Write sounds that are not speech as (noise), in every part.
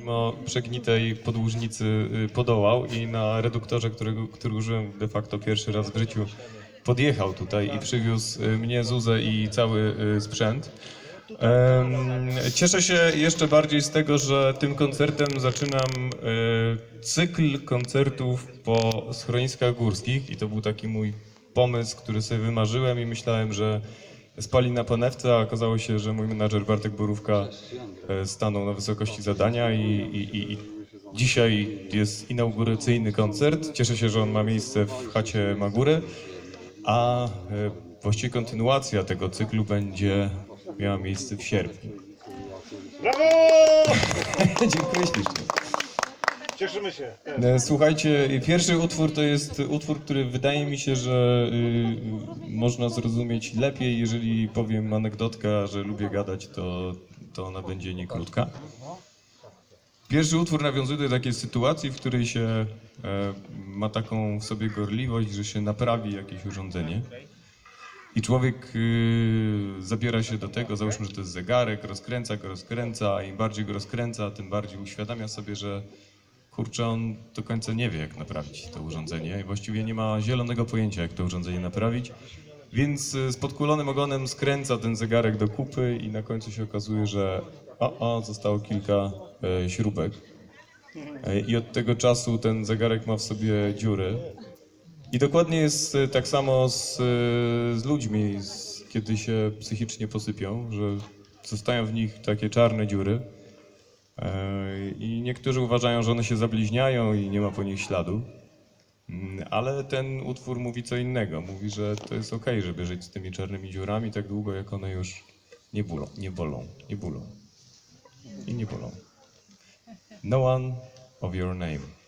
mimo przegnitej podłużnicy y, podołał i na reduktorze, którego, który użyłem de facto pierwszy raz w życiu, podjechał tutaj i przywiózł y, mnie, Zuzę i cały y, sprzęt. Cieszę się jeszcze bardziej z tego, że tym koncertem zaczynam cykl koncertów po schroniskach górskich i to był taki mój pomysł, który sobie wymarzyłem i myślałem, że spali na panewce, a okazało się, że mój menadżer Bartek Borówka e, stanął na wysokości zadania i, i, i, i dzisiaj jest inauguracyjny koncert. Cieszę się, że on ma miejsce w chacie Magury, a e, właściwie kontynuacja tego cyklu będzie miała miejsce w sierpniu. Brawo! (laughs) Dziękuję ślicznie. Cieszymy się. E, Słuchajcie, pierwszy utwór to jest utwór, który wydaje mi się, że y, można zrozumieć lepiej, jeżeli powiem anegdotkę, że lubię gadać, to, to ona będzie nie krótka. Pierwszy utwór nawiązuje do takiej sytuacji, w której się e, ma taką w sobie gorliwość, że się naprawi jakieś urządzenie. I człowiek y, zabiera się do tego, załóżmy, że to jest zegarek, rozkręca go, rozkręca, im bardziej go rozkręca, tym bardziej uświadamia sobie, że kurczę, on do końca nie wie, jak naprawić to urządzenie i właściwie nie ma zielonego pojęcia, jak to urządzenie naprawić. Więc y, z podkulonym ogonem skręca ten zegarek do kupy i na końcu się okazuje, że o, o zostało kilka e, śrubek. E, I od tego czasu ten zegarek ma w sobie dziury. I dokładnie jest e, tak samo z, e, z ludźmi, z, kiedy się psychicznie posypią, że zostają w nich takie czarne dziury. E, I niektórzy uważają, że one się zabliźniają i nie ma po nich śladu. Mm, Ale ten utwór mówi co innego. Mówi, że to jest okej, żeby żyć z tymi czarnymi dziurami tak długo, jak one już nie bolą, nie bolą, nie bolą. I nie bolą. No one of your name.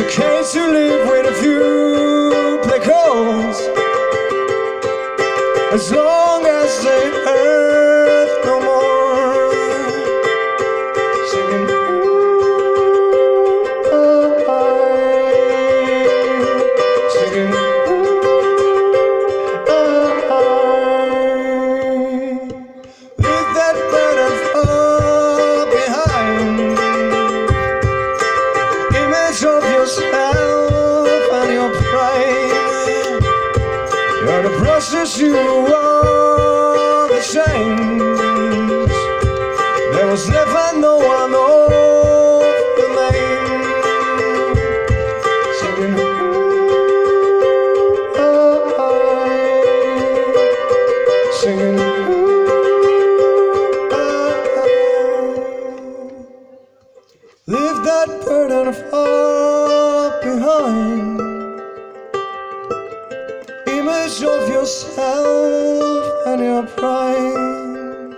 It's okay to live with a few black holes. As long just you are the same. Yourself and your pride.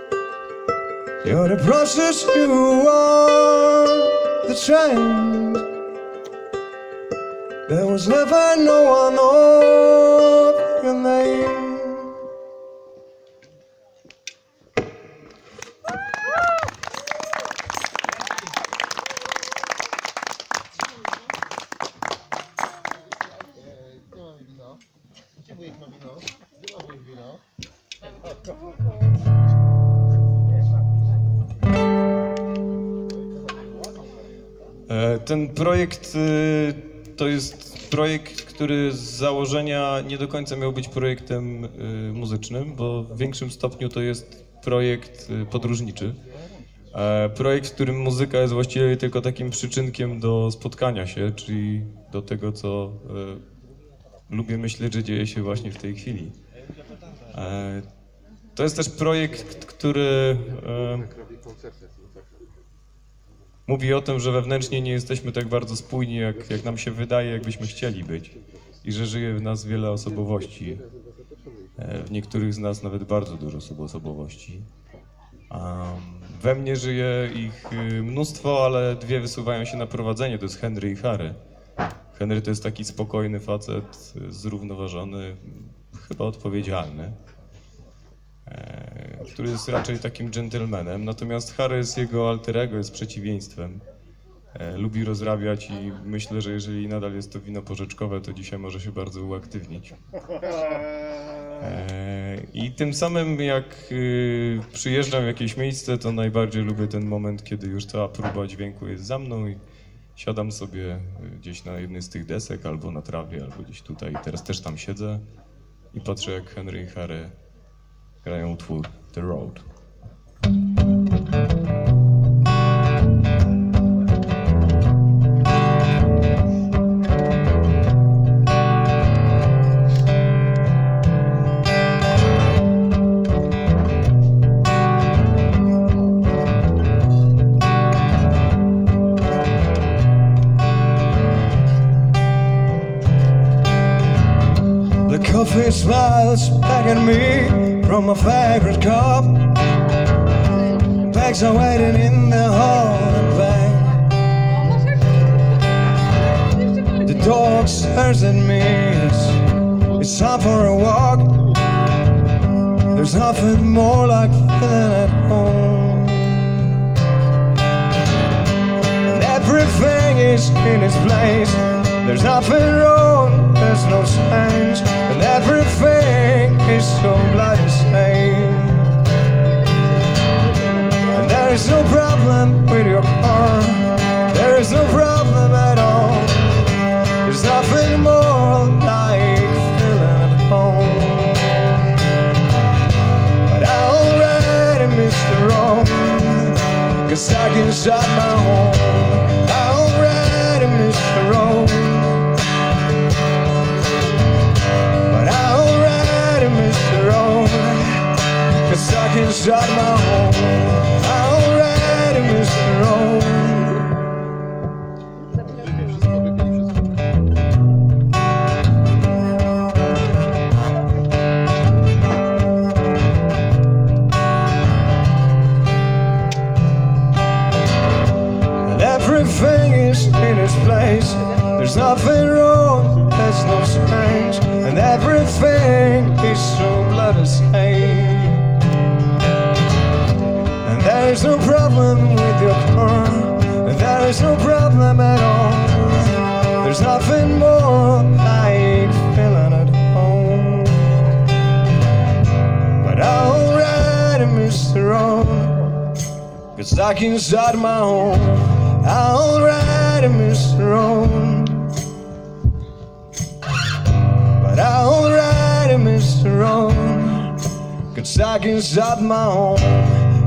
You're the process, you are the change. There was never no one of your name. Ten projekt y, to jest projekt, który z założenia nie do końca miał być projektem y, muzycznym, bo w większym stopniu to jest projekt y, podróżniczy. E, Projekt, w którym muzyka jest właściwie tylko takim przyczynkiem do spotkania się, czyli do tego, co lubię myśleć, że dzieje się właśnie w tej chwili. E, To jest też projekt, który mówi o tym, że wewnętrznie nie jesteśmy tak bardzo spójni, jak, jak nam się wydaje, jakbyśmy chcieli być. I że żyje w nas wiele osobowości. E, W niektórych z nas nawet bardzo dużo osobowości. We mnie żyje ich y, mnóstwo, ale dwie wysuwają się na prowadzenie. To jest Henry i Harry. Henry to jest taki spokojny facet, y, zrównoważony, chyba odpowiedzialny, e, który jest raczej takim gentlemanem. Natomiast Harry jest jego alter ego, jest przeciwieństwem. E, lubi rozrabiać i myślę, że jeżeli nadal jest to wino porzeczkowe, to dzisiaj może się bardzo uaktywnić. E, I tym samym jak y, przyjeżdżam w jakieś miejsce, to najbardziej lubię ten moment, kiedy już cała próba dźwięku jest za mną i siadam sobie y, gdzieś na jednej z tych desek, albo na trawie, albo gdzieś tutaj. Teraz też tam siedzę i patrzę jak Henry i Harry grają utwór The Road. The coffee smiles back at me from my favorite cup. Bags are waiting in the hall. The dog stares me. It's, it's time for a walk. There's nothing more like feeling at home. And everything is in its place. There's nothing wrong, there's no change, and everything is so bloody same. And there is no problem with your car, there is no problem at all. There's nothing more like feeling at home. But I already missed the wrong. Cause I can shut my home. Shut my home. I already road. And everything is in its place. There's nothing wrong, there's no strange. And everything is so bloody same. There is no problem with your car. There is no problem at all. There's nothing more like feeling at home. But I'll ride a Mr. On, cause I can start my own. I'll ride a Mr. On. But I'll ride a Mr. On, cause I can start my own.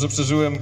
Że przeżyłem